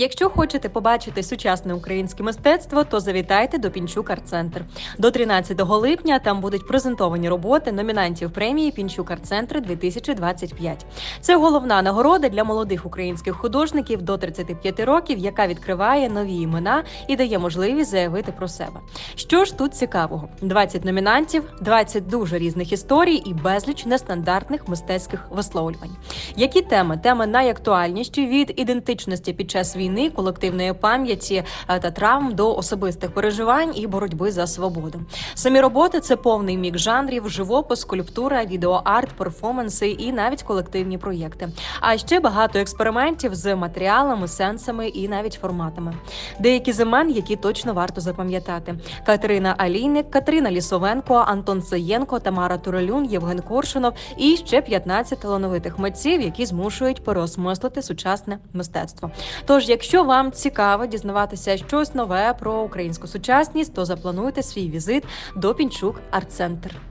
Якщо хочете побачити сучасне українське мистецтво, то завітайте до Пінчук Арт-центр. До 13 липня там будуть презентовані роботи номінантів премії Пінчук Арт-центр 2025. Це головна нагорода для молодих українських художників до 35 років, яка відкриває нові імена і дає можливість заявити про себе. Що ж тут цікавого? 20 номінантів, 20 дуже різних історій і безліч нестандартних мистецьких висловлювань. Які теми? Теми найактуальніші від ідентичності під час війни, колективної пам'яті е, та травм до особистих переживань і боротьби за свободу. Самі роботи це повний мік жанрів, живопис, скульптура, відеоарт, перформанси і навіть колективні проєкти. А ще багато експериментів з матеріалами, сенсами і навіть форматами. Деякі з імен, які точно варто запам'ятати: Катерина Алійник, Катерина Лісовенко, Антон Саєнко, Тамара Турелюн, Євген Коршунов і ще 15 талановитих митців, які змушують переосмислити сучасне мистецтво. Тож, якщо вам цікаво дізнаватися щось нове про українську сучасність, то заплануйте свій візит до Пінчук Арт-центр.